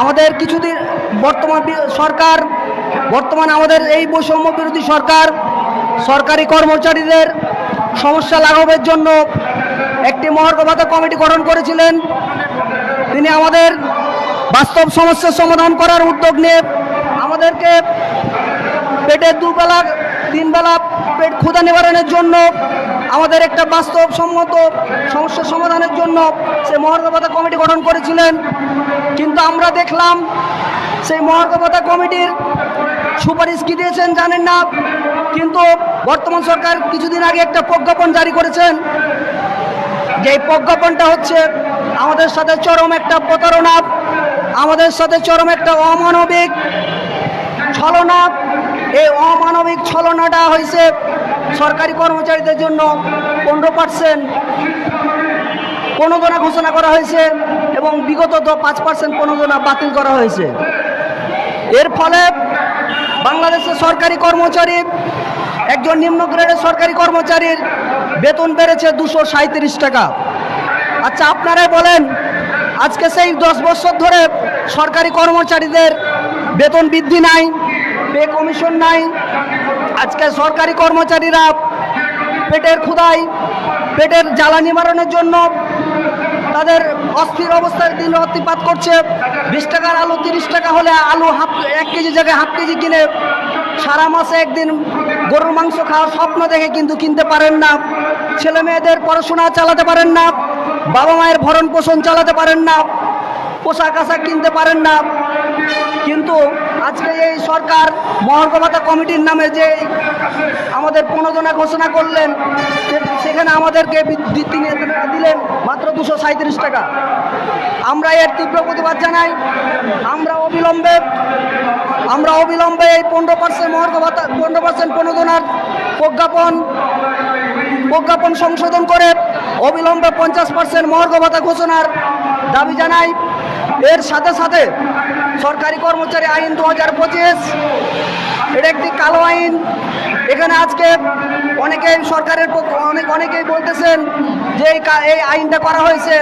আমাদের কিছুদিন বর্তমান সরকার, বর্তমান আমাদের এই বৈষম্য বিরোধী সরকার, সরকারি কর্মচারীদের সমস্যা লাঘবের জন্য একটি মহার্ঘ ভাতা কমিটি গঠন করেছিলেন। তিনি আমাদের বাস্তব সমস্যার সমাধান করার উদ্যোগ নিয়ে আমাদেরকে পেটের দুবেলা, তিনবেলা পেট ক্ষুধা নিবারণের জন্য আমাদের একটা বাস্তবসম্মত সমস্যা সমাধানের জন্য সে মহার্ঘভাতা কমিটি গঠন করেছিলেন। কিন্তু আমরা দেখলাম সেই মহার্ঘভাতা কমিটির সুপারিশ কী দিয়েছেন জানেন না। কিন্তু বর্তমান সরকার কিছুদিন আগে একটা প্রজ্ঞাপন জারি করেছেন। যে প্রজ্ঞাপনটা হচ্ছে আমাদের সাথে চরম একটা প্রতারণা, আমাদের সাথে চরম একটা অমানবিক ছলনা। এই অমানবিক ছলনাটা হয়েছে সরকারি কর্মচারীদের জন্য পনেরো পার্সেন্ট প্রণোদনা ঘোষণা করা হয়েছে এবং বিগত পাঁচ পার্সেন্ট প্রণোদনা বাতিল করা হয়েছে। এর ফলে বাংলাদেশের সরকারি কর্মচারী, একজন নিম্ন গ্রেডের সরকারি কর্মচারীর বেতন বেড়েছে দুশো সাঁত্রিশ টাকা। আচ্ছা আপনারাই বলেন, আজকে সেই দশ বছর ধরে সরকারি কর্মচারীদের বেতন বৃদ্ধি নাই, পে কমিশন নাই আজকে সরকারি কর্মচারীরা পেটের ক্ষুদায় পেটের জ্বালা নিবারণের জন্য তাদের অস্থির অবস্থায় দিন অতিপাত করছে। বিশ টাকার আলু তিরিশ টাকা হলে আলু হাফ, এক কেজি জায়গায় হাফ কেজি কিনে সারা মাসে একদিন গরুর মাংস খাওয়ার স্বপ্ন দেখে কিন্তু কিনতে পারেন না। ছেলে মেয়েদের পড়াশোনা চালাতে পারেন না। বাবা মায়ের ভরণ পোষণ চালাতে পারেন না। পোশাক আশাক কিনতে পারেন না। কিন্তু আজকে এই সরকার মহার্ঘ ভাতা কমিটির নামে যে আমাদের প্রণোদনা ঘোষণা করলেন সেখানে আমাদেরকে দিলেন মাত্র দুশো সাঁত্রিশ টাকা। আমরা এর তীব্র প্রতিবাদ জানাই। আমরা অবিলম্বে আমরা অবিলম্বে এই পনেরো পার্সেন্ট মহার্ঘ ভাতা পনেরো পার্সেন্ট প্রণোদনার প্রজ্ঞাপন প্রজ্ঞাপন সংশোধন করে অবিলম্বে পঞ্চাশ পার্সেন্ট মহার্ঘ ভাতা ঘোষণার দাবি জানাই। এর সাথে সাথে সরকারি কর্মচারী আইন দু হাজার পঁচিশ। এটা একটি কালো আইন। এখানে আজকে অনেকেই সরকারের পক্ষ অনেক অনেকেই বলতেছেন যে এই আইনটা করা হয়েছে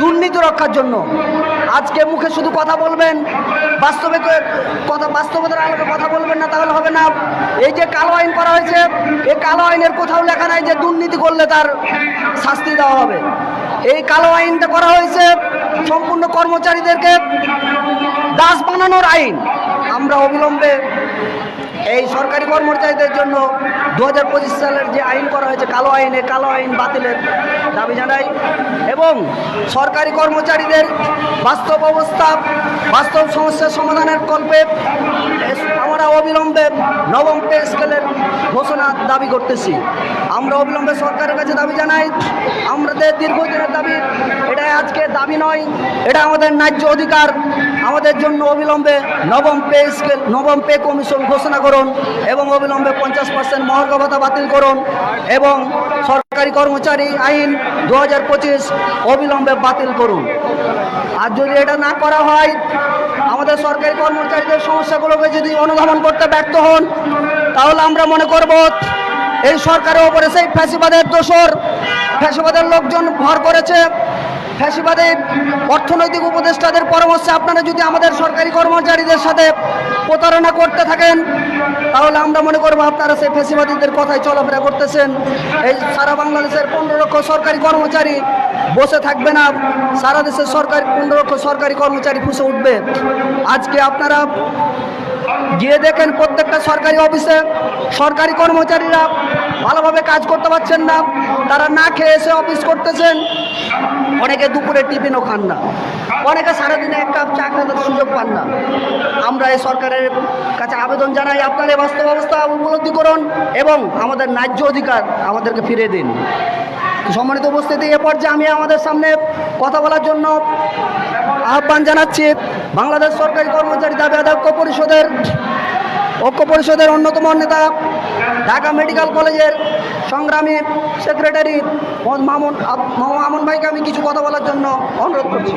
দুর্নীতি রক্ষার জন্য। আজকে মুখে শুধু কথা বলবেন, বাস্তবে কথা বাস্তবতার আলোকে কথা বলবেন না, তাহলে হবে না। এই যে কালো আইন করা হয়েছে, এই কালো আইনের কোথাও লেখা নাই যে দুর্নীতি করলে তার শাস্তি দেওয়া হবে। এই কালো আইনটা করা হয়েছে সম্পূর্ণ কর্মচারীদেরকে দাস বানানোর আইন। আমরা অবিলম্বে এই সরকারি কর্মচারীদের জন্য দু হাজার পঁচিশ সালের যে আইন করা হয়েছে, কালো আইনে কালো আইন বাতিলের দাবি জানাই এবং সরকারি কর্মচারীদের বাস্তব অবস্থা, বাস্তব সমস্যার সমাধানের কল্পে আমরা অবিলম্বে নবম পে স্কেলের ঘোষণা দাবি করতেছি। আমরা অবিলম্বে সরকারের কাছে দাবি জানাই। আমাদের দীর্ঘদিনের দাবি এটা আজকে দাবি নয়। এটা আমাদের ন্যায্য অধিকার। আমাদের জন্য অবিলম্বে নবম পে স্কেল, নবম পে কমিশন ঘোষণা করুন এবং অবিলম্বে পঞ্চাশ পার্সেন্ট মহার্ঘ ভাতা বাতিল করুন এবং সরকারি কর্মচারী আইন দু হাজার পঁচিশ অবিলম্বে বাতিল করুন। আর যদি এটা না করা হয়, আমাদের সরকারি কর্মচারীদের সমস্যাগুলোকে যদি অনুধাবন করতে ব্যর্থ হন তাহলে আমরা মনে করব এই সরকারের ওপরে সেই ফ্যাসিবাদের দোষর, ফ্যাসিবাদের লোকজন ভর করেছে। ফ্যাসিবাদের অর্থনৈতিক উপদেষ্টাদের পরামর্শে আপনারা যদি আমাদের সরকারি কর্মচারীদের সাথে প্রতারণা করতে থাকেন, তাহলে আমরা মনে করব আপনারা সেই ফ্যাসিবাদীদের কথাই চলাফেরা করতেছেন। এই সারা বাংলাদেশের পনেরো লক্ষ সরকারি কর্মচারী বসে থাকবে না। সারা দেশের সরকারি, পনেরো লক্ষ সরকারি কর্মচারী ফুসে উঠবে। আজকে আপনারা গিয়ে দেখেন প্রত্যেকটা সরকারি অফিসে সরকারি কর্মচারীরা ভালোভাবে কাজ করতে পারছেন না। তারা না খেয়ে এসে অফিস করতেছেন। অনেকে দুপুরে টিফিনও খান না। অনেকে সারাদিনে এক কাপ চা খাওয়ার সুযোগ পান না। আমরা এই সরকারের কাছে আবেদন জানাই, আপনার এই বাস্তব অবস্থা উপলব্ধি করুন এবং আমাদের ন্যায্য অধিকার আমাদেরকে ফিরে দিন। সম্মানিত উপস্থিতি, এ পর্যায়ে আমি আমাদের সামনে কথা বলার জন্য আহ্বান জানাচ্ছি বাংলাদেশ সরকারি কর্মচারী দাবি আদায় পরিষদের, ঐক্য পরিষদের অন্যতম নেতা, ঢাকা মেডিকেল কলেজের সংগ্রামী সেক্রেটারি মামুন মামুন ভাইকে আমি কিছু কথা বলার জন্য অনুরোধ করছি।